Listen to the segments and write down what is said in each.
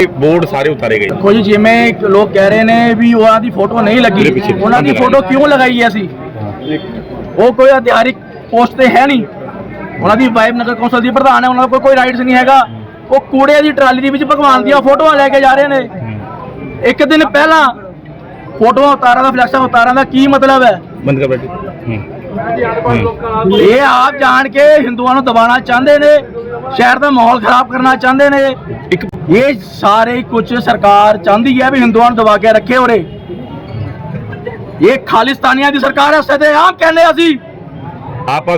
ਇਹ ਬੋਰਡ ਸਾਰੇ ਉਤਾਰੇ ਗਏ। ਕੋਈ ਜਿਵੇਂ ਲੋਕ ਕਹਿ ਰਹੇ ਨੇ ਵੀ ਉਹਨਾਂ ਦੀ ਫੋਟੋ ਨਹੀਂ ਲੱਗੀ। ਉਹਨਾਂ ਦੀ ਫੋਟੋ ਕਿਉਂ ਲਗਾਈ ਹੈ ਅਸੀਂ? ਉਹ ਕੋਈ ਅਧਿਕਾਰਿਕ ਪੋਸਟ ਤੇ ਹੈ ਨਹੀਂ। ਉਹਨਾਂ ਦੀ ਵਾਈਫ ਨਗਰ ਕੌਂਸਲ ਦੀ ਪ੍ਰਧਾਨ ਹੈ ਉਹਨਾਂ ਕੋਲ ਕੋਈ ਰਾਈਟਸ ਨਹੀਂ ਹੈਗਾ। ਉਹ ਕੂੜੇ ਦੀ ਟਰਾਲੀ ਦੇ ਵਿੱਚ ਭਗਵਾਨ ਦੀਆਂ ਫੋਟੋਆਂ ਲੈ ਕੇ ਜਾ ਰਹੇ ਨੇ। ਇੱਕ ਦਿਨ ਪਹਿਲਾਂ ਫੋਟੋਆਂ ਉਤਾਰਾਂ ਦਾ ਫਲੈਕਸਾਂ ਉਤਾਰਾਂ ਦਾ ਕੀ ਮਤਲਬ ਹੈ? ਬੰਦ ਕਰ ਬੈਠੇ। ਇਹ ਆਪ ਜਾਣ ਕੇ ਹਿੰਦੂਆਂ ਨੂੰ ਦਬਾਉਣਾ ਚਾਹੁੰਦੇ ਨੇ। ਸ਼ਹਿਰ ਦਾ ਮਾਹੌਲ ਖਰਾਬ ਕਰਨਾ ਚਾਹੁੰਦੇ ਨੇ। ਇੱਕ ਇਹ ਸਾਰੇ ਕੁਝ ਸਰਕਾਰ ਚਾਹੁੰਦੀ ਹੈ ਵੀ ਹਿੰਦੂਆਂ ਨੂੰ ਦਬਾ ਕੇ ਰੱਖੇ ਉਰੇ। ਇਹ ਖਾਲਿਸਤਾਨੀਆਂ ਦੀ ਸਰਕਾਰ ਹੈ ਸਦੇ ਆ ਕਹਿੰਦੇ ਅਸੀਂ। ਆਪ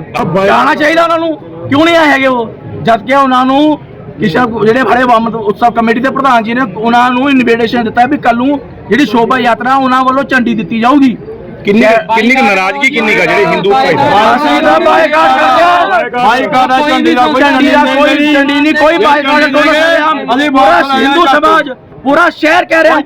ਜਾਣਾ ਚਾਹੀਦਾ ਉਹਨਾਂ ਨੂੰ। ਕਿਉਂ ਨਹੀਂ ਆਏ ਹੈਗੇ ਉਹ? ਜਦ ਕਿ ਉਹਨਾਂ ਨੂੰ ਕਿਸੇ ਜਿਹੜੇ ਬੜੇ ਬੰਮ ਉਤਸਵ ਕਮੇਟੀ ਦੇ ਪ੍ਰਧਾਨ ਜੀ ਨੇ ਉਹਨਾਂ ਨੂੰ ਇਨਵੀਟੇਸ਼ਨ ਦਿੱਤਾ ਵੀ ਕੱਲ ਨੂੰ ਜਿਹੜੀ ਸ਼ੋਭਾ ਯਾਤਰਾ ਉਹਨਾਂ ਵੱਲੋਂ ਝੰਡੀ ਦਿੱਤੀ ਜਾਊਗੀ। ਕਿੰਨੀ ਕਿੰਨੀ ਕੁ ਨਾਰਾਜ਼ਗੀ ਕਿੰਨੀ ਕਾ ਜਿਹੜੇ ਹਿੰਦੂ ਭਾਈ ਅਸੀਂ ਤਾਂ ਬਾਈਕਾਟ ਕਰਦੇ ਆ ਬਾਈਕਾਟ ਦਾ ਝੰਡੀ ਦਾ ਕੋਈ ਝੰਡੀ ਦਾ ਕੋਈ ਝੰਡੀ ਨਹੀਂ ਕੋਈ ਬਾਈਕਾਟ ਦੋਨੋਂ ਅਸੀਂ ਪੂਰਾ ਹਿੰਦੂ ਸਮਾਜ ਪੂਰਾ ਸ਼ਹਿਰ ਕਹਿ ਰਿਹਾ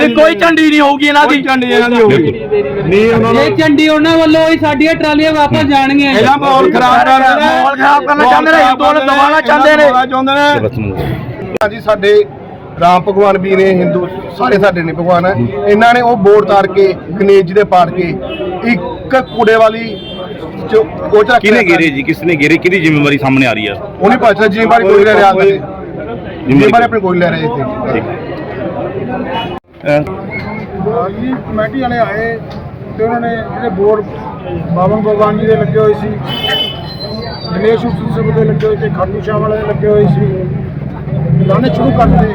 ਵੀ ਕੋਈ ਝੰਡੀ ਨਹੀਂ ਹੋਊਗੀ ਇਹਨਾਂ ਦੀ। ਝੰਡੀ ਇਹਨਾਂ ਦੀ ਬਿਲਕੁਲ ਇਹ ਝੰਡੀ ਉਹਨਾਂ ਵੱਲੋਂ ਹੀ ਸਾਡੀਆਂ ਟਰਾਲੀਆਂ ਵਾਪਸ ਜਾਣਗੀਆਂ। ਇਹਦਾ ਮਾਹੌਲ ਖਰਾਬ ਕਰ ਮਾਹੌਲ ਖਰਾਬ ਕਰਨਾ ਚਾਹੁੰਦੇ ਨੇ ਹਿੰਦੂਆਂ ਨੂੰ ਦਬਾਉਣਾ ਚਾਹੁੰਦੇ ਨੇ। ਨੂੰ। ਹਾਂਜੀ ਸਾਡੇ ਰਾਮ ਭਗਵਾਨ ਵੀ ਨੇ ਹਿੰਦੂ ਸਾਰੇ ਸਾਡੇ ਨੇ ਭਗਵਾਨ ਇਹਨਾਂ ਨੇ ਉਹ ਬੋਰਡ ਤਾਰ ਕੇ ਗਣੇਸ਼ ਜੀ ਦੇ ਪਾੜ ਕੇ ਇੱਕ ਕੂੜੇ ਵਾਲੀ ਜੋ ਉਹ ਚ ਰੱਖ ਕਿਹਨੇ ਗਿਰੇ ਜੀ? ਕਿਸ ਨੇ ਗਿਰੇ ਕਿਹਦੀ ਜ਼ਿੰਮੇਵਾਰੀ ਸਾਹਮਣੇ ਆ ਰਹੀ ਹੈ ਉਹਨੇ ਪਾਛਾ ਜ਼ਿੰਮੇਵਾਰੀ ਕੋਈ ਲੈ ਰਿਹਾ ਆਂਦੇ ਜ਼ਿੰਮੇਵਾਰੀ ਆਪਣੀ ਕੋਈ ਲੈ ਰਹੇ ਇੱਥੇ। ਠੀਕ। ਅਹ ਜੀ ਕਮੇਟੀ ਵਾਲੇ ਆਏ ਤੇ ਉਹਨਾਂ ਨੇ ਜਿਹੜੇ ਬੋਰਡ ਬਾਬਨ ਭਗਵਾਨ ਜੀ ਦੇ ਲੱਗੇ ਹੋਏ ਸੀ ਗਣੇਸ਼ ਉਤਸਵ ਦੇ ਲੱਗੇ ਹੋਏ ਤੇ ਖਾਟੂ ਸ਼ਾਹ ਵਾਲੇ ਦੇ ਲੱਗੇ ਹੋਏ ਸੀ। ਲਾਣੇ ਸ਼ੁਰੂ ਕਰ ਦਿੱਤੇ।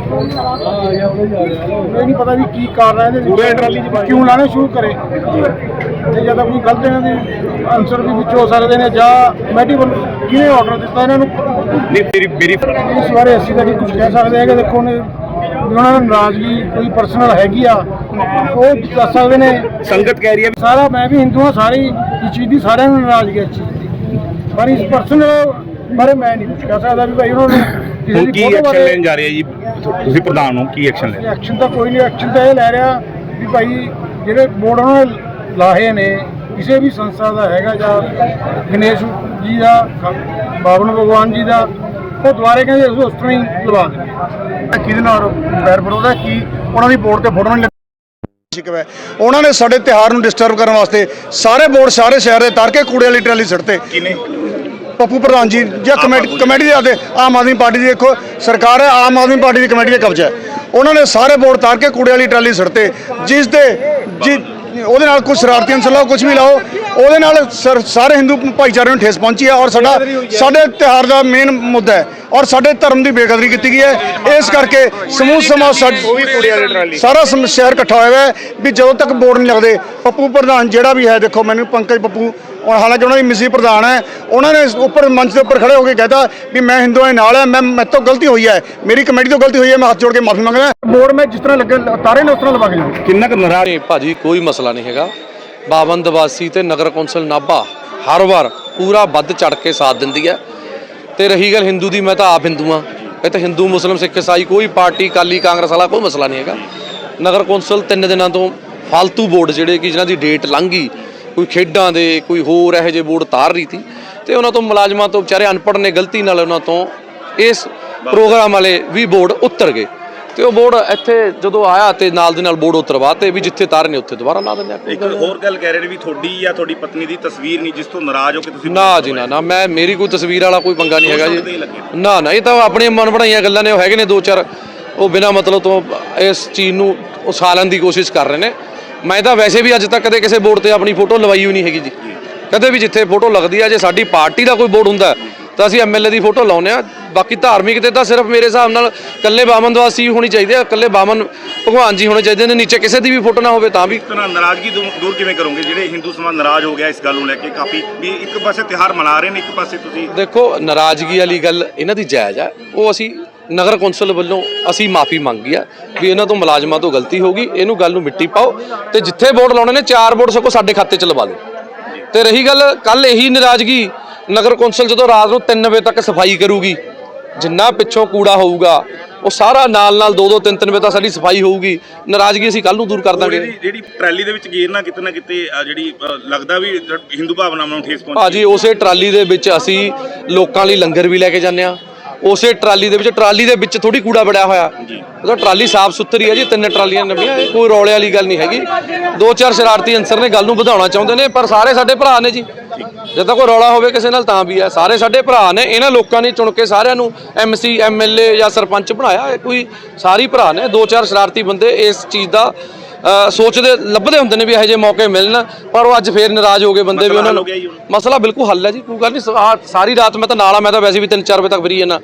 ਇਹ ਨਹੀਂ ਪਤਾ ਵੀ ਕੀ ਕਾਰਨ ਹੈ ਇਹਦੇ ਪੂਰੇ ਟਰਾਲੀ ਚ ਕਿਉਂ ਲਾਣੇ ਸ਼ੁਰੂ ਕਰੇ। ਤੇ ਜਾਂ ਤਾਂ ਕੋਈ ਗਲਤ ਇਹਨਾਂ ਦੇ ਆਨਸਰ ਵੀ ਵਿੱਚ ਹੋ ਸਕਦੇ ਨੇ ਜਾਂ ਕਮੇਟੀ ਵੱਲੋਂ ਕਿਹਨੇ ਆਰਡਰ ਦਿੱਤਾ ਇਹਨਾਂ ਨੂੰ? ਨਹੀਂ ਮੇਰੀ ਮੇਰੀ ਇਸ ਬਾਰੇ ਅਸੀਂ ਤਾਂ ਕੁਝ ਕਹਿ ਸਕਦੇ ਹੈਗੇ। ਦੇਖੋ ਨੇ ਉਹਨਾਂ ਦੀ ਨਾਰਾਜ਼ਗੀ ਕੋਈ ਪਰਸਨਲ ਹੈਗੀ ਆ। ਉਹ ਦੱਸ ਸਕਦੇ ਨੇ। ਸੰਗਤ ਕਹਿ ਰਹੀ ਹੈ ਸਾਰਾ ਮੈਂ ਵੀ ਹਿੰਦੂ ਹਾਂ ਸਾਰੀ ਇਸ ਚੀਜ਼ ਦੀ ਸਾਰਿਆਂ ਨੂੰ ਨਾਰਾਜ਼ਗੀ ਹੈ ਇਸ ਚੀਜ਼ ਦੀ। ਪਰ ਇਸ ਪਰਸਨਲ ਬਾਰੇ ਮੈਂ ਨਹੀਂ ਕੁਝ ਕਹਿ ਸਕਦਾ ਵੀ ਭਾਈ ਉਹਨਾਂ ਨੂੰ ਹੁਣ ਕੀ ਐਕਸ਼ਨ ਲੈਣ ਜਾ ਰਹੇ ਆ ਜੀ? ਤੁਸੀਂ ਪ੍ਰਧਾਨ ਹੋ ਕੀ ਐਕਸ਼ਨ ਲੈ ਐਕਸ਼ਨ ਤਾਂ ਕੋਈ ਨਹੀਂ ਐਕਸ਼ਨ ਤਾਂ ਇਹ ਲੈ ਰਿਹਾ ਵੀ ਭਾਈ ਜਿਹੜੇ ਬੋਰਡ ਉਹਨਾਂ ਨੇ ਲਾਹੇ ਨੇ ਕਿਸੇ ਵੀ ਸੰਸਥਾ ਦਾ ਹੈਗਾ ਜਾਂ ਗਣੇਸ਼ ਜੀ ਦਾ ਬਾਬਨ ਭਗਵਾਨ ਜੀ ਦਾ ਉਹ ਦੁਆਰੇ ਕਹਿੰਦੇ ਅਸੀਂ ਉਸ ਤਰ੍ਹਾਂ ਹੀ ਲਵਾ ਦੇਣਗੇ ਕਿਹਦੇ ਨਾਲ ਪੈਰ ਫੜੋਦਾ ਕੀ ਉਹਨਾਂ ਦੀ ਬੋਰਡ ਤੇ ਫੋਟੋ ਨਹੀਂ ਸ਼ਿਕਵਾ। ਉਹਨਾਂ ਨੇ ਸਾਡੇ ਤਿਉਹਾਰ ਨੂੰ ਡਿਸਟਰਬ ਕਰਨ ਵਾਸਤੇ ਸਾਰੇ ਬੋਰਡ ਸਾਰੇ ਸ਼ਹਿਰ ਦੇ ਤਾਰ ਕੇ ਕੂੜੇ ਵਾਲੀ ਟਰਾਲੀ ਸੜਤੇ ਕਿਨੇ ਪੱਪੂ ਪ੍ਰਧਾਨ ਜੀ ਜਾਂ ਕਮੇਟੀ ਕਮੇਟੀ ਦੇ ਆਦੇ ਆਮ ਆਦਮੀ ਪਾਰਟੀ ਦੀ ਦੇਖੋ ਸਰਕਾਰ ਹੈ ਆਮ ਆਦਮੀ ਪਾਰਟੀ ਦੀ ਕਮੇਟੀ ਦੇ ਕਬਜ਼ਾ ਹੈ। ਉਹਨਾਂ ਨੇ ਸਾਰੇ ਬੋਰਡ ਤਾਰ ਕੇ ਕੂੜੇ ਵਾਲੀ ਟਰਾਲੀ ਸੜਤੇ ਜਿਸ ਦੇ ਜੀ ਉਹਦੇ ਨਾਲ ਕੁਝ ਸ਼ਰਾਰਤੀ ਅੰਸਰ ਲਾਓ ਕੁਝ ਵੀ ਲਾਓ ਉਹਦੇ ਨਾਲ ਸਰ- ਸਾਰੇ ਹਿੰਦੂ ਭਾਈਚਾਰੇ ਨੂੰ ਠੇਸ ਪਹੁੰਚੀ ਹੈ ਔਰ ਸਾਡਾ ਸਾਡੇ ਤਿਉਹਾਰ ਦਾ ਮੇਨ ਮੁੱਦਾ ਹੈ ਔਰ ਸਾਡੇ ਧਰਮ ਦੀ ਬੇਕਦਰੀ ਕੀਤੀ ਗਈ ਹੈ। ਇਸ ਕਰਕੇ ਸਮੂਹ ਸਮਾਜ ਸਾਡ- ਸਾਰਾ ਸ਼ਹਿਰ ਇਕੱਠਾ ਹੋਇਆ ਹੈ ਵੀ ਜਦੋਂ ਤੱਕ ਬੋਰਡ ਨਹੀਂ ਲੱਗਦੇ ਪੱਪੂ ਪ੍ਰਧਾਨ ਜਿਹੜਾ ਵੀ ਹੈ ਦੇਖੋ ਮੈਨੂੰ ਪੰਕਜ ਪੱਪੂ ਹਾਲਾਂਕਿ ਉਹਨਾਂ ਦੀ ਮਿਸੀ ਪ੍ਰਧਾਨ ਹੈ ਉਹਨਾਂ ਨੇ ਉੱਪਰ ਮੰਚ ਦੇ ਉੱਪਰ ਖੜੇ ਹੋ ਕੇ ਕਹਿਤਾ ਵੀ ਮੈਂ ਹਿੰਦੂਆਂ ਦੇ ਨਾਲ ਹੈ ਮੈਂ ਮੇਰੇ ਤੋਂ ਗਲਤੀ ਹੋਈ ਹੈ ਮੇਰੀ ਕਮੇਟੀ ਤੋਂ ਗਲਤੀ ਹੋਈ ਹੈ ਮੈਂ ਹੱਥ ਜੋੜ ਕੇ ਮਾਫੀ ਮੰਗਦਾ ਬੋਰਡ ਮੈਂ ਜਿਸ ਤਰ੍ਹਾਂ ਲੱਗੇ ਤਾਰੇ ਨੇ ਉਸ ਤਰ੍ਹਾਂ ਲਵਾ ਕੇ ਕਿੰਨਾ ਕੁ ਨਾਰਾਜ਼ ਨਹੀਂ ਭਾਜੀ ਕੋਈ ਮਸਲਾ ਨਹੀਂ ਹੈਗਾ। ਬਾਵਨ ਦਵਾਸੀ ਤੇ ਨਗਰ ਕੌਂਸਲ ਨਾਭਾ ਹਰ ਵਾਰ ਪੂਰਾ ਵੱਧ ਚੜ ਕੇ ਸਾਥ ਦਿੰਦੀ ਹੈ। ਤੇ ਰਹੀ ਗੱਲ ਹਿੰਦੂ ਦੀ ਮੈਂ ਤਾਂ ਆਪ ਹਿੰਦੂ ਆ ਇਹ ਤਾਂ ਹਿੰਦੂ ਮੁਸਲਮ ਸਿੱਖ ਈਸਾਈ ਕੋਈ ਪਾਰਟੀ ਕਾਲੀ ਕਾਂਗਰਸ ਵਾਲਾ ਕੋਈ ਮਸਲਾ ਨਹੀਂ ਹੈਗਾ। ਨਗਰ ਕੌਂਸਲ ਤਿੰਨ ਦਿਨਾਂ ਤੋਂ ਫालतू ਬੋਰਡ ਜਿਹੜੇ ਕਿ ਜਿਨ੍ਹਾਂ ਦੀ ਡੇਟ ਲੰਘ ਗਈ ਕੋਈ ਖੇਡਾਂ ਦੇ ਕੋਈ ਹੋਰ ਇਹੋ ਜਿਹੇ ਬੋਰਡ ਤਾਰ ਰਹੀ ਸੀ ਤੇ ਉਹਨਾਂ ਤੋਂ ਮੁਲਾਜ਼ਮਾਂ ਤੋਂ ਵਿਚਾਰੇ ਅਨਪੜ੍ਹ ਨੇ ਗਲਤੀ ਨਾਲ ਉਹਨਾਂ ਤੋਂ ਇਸ ਪ੍ਰੋਗਰਾਮ ਵਾਲੇ ਵੀ ਬੋਰਡ ਉਤਰ ਗਏ ਤੇ ਉਹ ਬੋਰਡ ਇੱਥੇ ਜਦੋਂ ਆਇਆ ਤੇ ਨਾਲ ਦੇ ਨਾਲ ਬੋਰਡ ਉਤਰਵਾਤੇ ਵੀ ਜਿੱਥੇ ਤਾਰੇ ਨੇ ਉੱਥੇ ਦੁਬਾਰਾ ਲਾ ਦਿੰਦੇ ਆ। ਇੱਕ। ਹੋਰ ਗੱਲ ਕਹਿ ਰਹੇ ਨੇ ਵੀ ਤੁਹਾਡੀ ਜਾਂ ਤੁਹਾਡੀ ਪਤਨੀ ਦੀ ਤਸਵੀਰ ਨਹੀਂ ਜਿਸ ਤੋਂ ਨਾਰਾਜ਼ ਹੋ ਕੇ ਤੁਸੀਂ ਨਾ ਜੀ ਨਾ ਨਾ ਮੈਂ ਮੇਰੀ ਕੋਈ ਤਸਵੀਰ ਵਾਲਾ ਕੋਈ ਪੰਗਾ ਨਹੀਂ ਹੈਗਾ ਜੀ। ਨਾ ਨਾ ਇਹ ਤਾਂ ਆਪਣੀਆਂ ਮਨ ਬਣਾਈਆਂ ਗੱਲਾਂ ਨੇ ਉਹ ਹੈਗੇ ਨੇ ਦੋ ਚਾਰ। ਉਹ ਬਿਨਾਂ ਮਤਲਬ ਤੋਂ ਇਸ ਚੀਜ਼ ਨੂੰ ਉਸਾਲਣ ਦੀ ਕੋਸ਼ਿਸ਼ ਕਰ ਰਹੇ ਨੇ। ਮੈਂ ਤਾਂ ਵੈਸੇ ਵੀ ਅੱਜ ਤੱਕ ਕਦੇ ਕਿਸੇ ਬੋਰਡ ਤੇ ਆਪਣੀ ਫੋਟੋ ਲਵਾਈ ਹੋਈ ਨਹੀਂ ਹੈਗੀ ਜੀ। ਕਦੇ ਵੀ ਜਿੱਥੇ ਫੋਟੋ ਲੱਗਦੀ ਆ ਜੇ ਸਾਡੀ ਪਾਰਟੀ ਦਾ ਕੋਈ ਬੋਰਡ ਹੁੰਦਾ ਤਾਂ ਅਸੀਂ ਐਮਐਲਏ ਦੀ ਫੋਟੋ ਲਾਉਂਦੇ ਆ। ਬਾਕੀ ਧਾਰਮਿਕ ਤੇ ਤਾਂ ਸਿਰਫ ਮੇਰੇ ਹਿਸਾਬ ਨਾਲ ਕੱਲੇ ਬਾਮਨ ਦਵਾਸੀ ਹੋਣੀ ਚਾਹੀਦੀ ਆ ਕੱਲੇ ਬਾਮਨ ਭਗਵਾਨ ਜੀ ਹੋਣੇ ਚਾਹੀਦੇ ਨੇ। ਨੀਚੇ ਕਿਸੇ ਦੀ ਵੀ ਫੋਟੋ ਨਾ ਹੋਵੇ ਤਾਂ ਵੀ। ਤਰ੍ਹਾਂ ਨਾਰਾਜ਼ਗੀ ਦੂਰ ਕਿਵੇਂ ਕਰੋਗੇ? ਜਿਹੜੇ ਹਿੰਦੂ ਸਮਾਜ ਨਾਰਾਜ਼ ਹੋ ਗਿਆ ਇਸ ਗੱਲ ਨੂੰ ਲੈ ਕੇ ਕਾਫੀ ਵੀ ਇੱਕ ਪਾਸੇ ਤਿਉਹਾਰ ਮਨਾ ਰਹੇ ਨੇ ਇੱਕ ਪਾਸੇ ਤੁਸੀਂ ਦੇਖੋ ਨਾਰਾਜ਼ਗੀ ਵਾਲੀ ਗੱਲ ਇਹਨਾਂ ਦੀ ਜਾਇਜ਼ ਹੈ ਉਹ ਅਸੀਂ ਨਗਰ ਕੌਂਸਲ ਵੱਲੋਂ ਅਸੀਂ ਮਾਫੀ ਮੰਗੀ ਆ ਵੀ ਇਹਨਾਂ ਤੋਂ ਮੁਲਾਜ਼ਮਾਂ ਤੋਂ ਗਲਤੀ ਹੋ ਗਈ ਇਹਨੂੰ ਗੱਲ ਨੂੰ ਮਿੱਟੀ ਪਾਓ ਤੇ ਜਿੱਥੇ ਵੋਟ ਲਾਉਣੇ ਨੇ ਚਾਰ ਵੋਟ ਸਗੋਂ ਸਾਡੇ ਖਾਤੇ 'ਚ ਲਵਾ ਦਿਓ। ਤੇ ਰਹੀ ਗੱਲ ਕੱਲ ਇਹੀ ਨਾਰਾਜ਼ਗੀ ਨਗਰ ਕੌਂਸਲ ਜਦੋਂ ਰਾਤ ਨੂੰ 3 ਵਜੇ ਤੱਕ ਸਫ਼ਾਈ ਕਰੂਗੀ ਜਿੰਨਾ ਪਿੱਛੋਂ ਕੂੜਾ ਹੋਊਗਾ ਉਹ ਸਾਰਾ ਨਾਲ ਨਾਲ 2 2 3 3 ਵਜੇ ਤੱਕ ਸਾਡੀ ਸਫ਼ਾਈ ਹੋਊਗੀ ਨਾਰਾਜ਼ਗੀ ਅਸੀਂ ਕੱਲ ਨੂੰ ਦੂਰ ਕਰ ਦਾਂਗੇ। ਜਿਹੜੀ ਟਰੈਲੀ ਦੇ ਵਿੱਚ ਗੇਰ ਨਾ ਕਿਤੇ ਨਾ ਕਿਤੇ ਜਿਹੜੀ ਲੱਗਦਾ ਵੀ ਹਿੰਦੂ ਭਾਵਨਾਵਾਂ ਨੂੰ ਠੇਸ ਪਹੁੰਚੀ। ਭਾਜੀ ਉਸੇ ਟਰਾਲੀ ਦੇ ਵਿੱਚ ਅਸੀਂ ਲੋਕਾਂ ਲਈ ਲੰਗਰ ਵੀ ਲੈ ਕੇ ਜਾਂਦੇ ਆ ਉਸੇ ਟਰਾਲੀ ਦੇ ਵਿੱਚ ਟਰਾਲੀ ਦੇ ਵਿੱਚ ਥੋੜੀ ਕੂੜਾ ਬੜਿਆ ਹੋਇਆ। ਉਹਦਾ ਟਰਾਲੀ ਸਾਫ਼ ਸੁਥਰੀ ਹੈ ਜੀ ਤਿੰਨ ਟਰਾਲੀਆਂ ਨਵੀਆਂ ਇਹ ਕੋਈ ਰੌਲੇ ਵਾਲੀ ਗੱਲ ਨਹੀਂ ਹੈਗੀ। ਦੋ ਚਾਰ ਸ਼ਰਾਰਤੀ ਅੰਸਰ ਨੇ ਗੱਲ ਨੂੰ ਵਧਾਉਣਾ ਚਾਹੁੰਦੇ ਨੇ ਪਰ ਸਾਰੇ ਸਾਡੇ ਭਰਾ ਨੇ ਜੀ। ਜਦ ਤੱਕ ਕੋਈ ਰੌਲਾ ਹੋਵੇ ਕਿਸੇ ਨਾਲ ਤਾਂ ਵੀ ਹੈ। ਸਾਰੇ ਸਾਡੇ ਭਰਾ ਨੇ ਇਹਨਾਂ ਲੋਕਾਂ ਨੇ ਚੁਣ ਕੇ ਸਾਰਿਆਂ ਨੂੰ ਐਮਸੀ ਐਮਐਲਏ ਜਾਂ ਸਰਪੰਚ ਬਣਾਇਆ। ਕੋਈ ਸਾਰੀ ਭਰਾ ਨੇ ਦੋ ਚਾਰ ਸ਼ਰਾਰਤੀ ਬੰਦੇ ਇਸ ਚੀਜ਼ ਦਾ ਸੋਚਦੇ ਲੱਭਦੇ ਹੁੰਦੇ ਨੇ ਵੀ ਇਹੋ ਜਿਹੇ ਮੌਕੇ ਮਿਲਣ ਪਰ ਉਹ ਅੱਜ ਫੇਰ ਨਾਰਾਜ਼ ਹੋ ਗਏ ਬੰਦੇ ਵੀ ਉਹਨਾਂ ਨੂੰ ਹੋ? ਮਸਲਾ ਬਿਲਕੁਲ ਹੱਲ ਹੈ ਜੀ ਕੋਈ ਗੱਲ ਨਹੀਂ ਸਾਰੀ ਰਾਤ ਮੈਂ ਤਾਂ ਨਾਲ ਆ ਮੈਂ ਤਾਂ ਵੈਸੇ ਵੀ 3-4 ਵਜੇ ਤੱਕ ਫਰੀ ਜਾਣਾ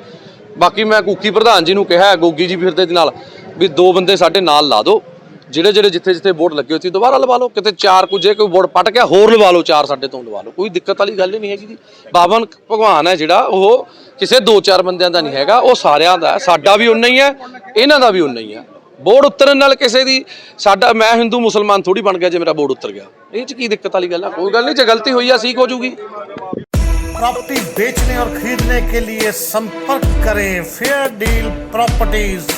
ਬਾਕੀ ਮੈਂ ਕੁੱਕੀ ਪ੍ਰਧਾਨ ਜੀ ਨੂੰ ਕਿਹਾ ਗੋਗੀ ਜੀ ਫਿਰਦੇ ਦੇ ਨਾਲ ਵੀ ਦੋ ਬੰਦੇ ਸਾਡੇ ਨਾਲ ਲਾ ਦਿਓ ਜਿਹੜੇ ਜਿਹੜੇ ਜਿੱਥੇ ਜਿੱਥੇ ਬੋਰਡ ਲੱਗੇ ਹੋਏ ਸੀ ਦੁਬਾਰਾ ਲਵਾ ਲਓ ਕਿਤੇ ਚਾਰ ਕੁ ਜੇ ਕੋਈ ਬੋਰਡ ਪਟ ਗਿਆ ਹੋਰ ਲਵਾ ਲਓ ਚਾਰ ਸਾਡੇ ਤੋਂ ਲਵਾ ਲਓ ਕੋਈ ਦਿੱਕਤ ਵਾਲੀ ਗੱਲ ਹੀ ਨਹੀਂ ਹੈਗੀ ਜੀ ਬਾਬਨ ਭਗਵਾਨ ਹੈ ਜਿਹੜਾ ਉਹ ਕਿਸੇ ਦੋ ਚਾਰ ਬੰਦਿਆਂ ਦਾ ਨਹੀਂ ਹੈਗਾ ਉਹ ਸਾਰਿਆਂ ਦਾ ਹੈ। ਸਾਡਾ ਵੀ ਉਨਾ ਹੀ ਹੈ ਇਹਨਾਂ ਦਾ ਵੀ ਉਨਾ ਹੀ ਹੈ ਬੋਰਡ ਉਤਰਨ ਨਾਲ ਕਿਸੇ ਦੀ ਸਾਡਾ ਮੈਂ ਹਿੰਦੂ ਮੁਸਲਮਾਨ ਥੋੜੀ ਬਣ ਗਿਆ ਜੇ ਮੇਰਾ ਬੋਰਡ ਉਤਰ ਗਿਆ ਇਹ ਚ ਕੀ ਦਿੱਕਤ ਵਾਲੀ ਗੱਲ ਆ ਕੋਈ ਗੱਲ ਨਹੀਂ ਜੇ ਗਲਤੀ ਹੋਈ ਆ ਠੀਕ ਹੋ ਜੂਗੀ प्रॉपर्टी बेचने और खरीदने के लिए संपर्क करें फेयर डील प्रॉपर्टीज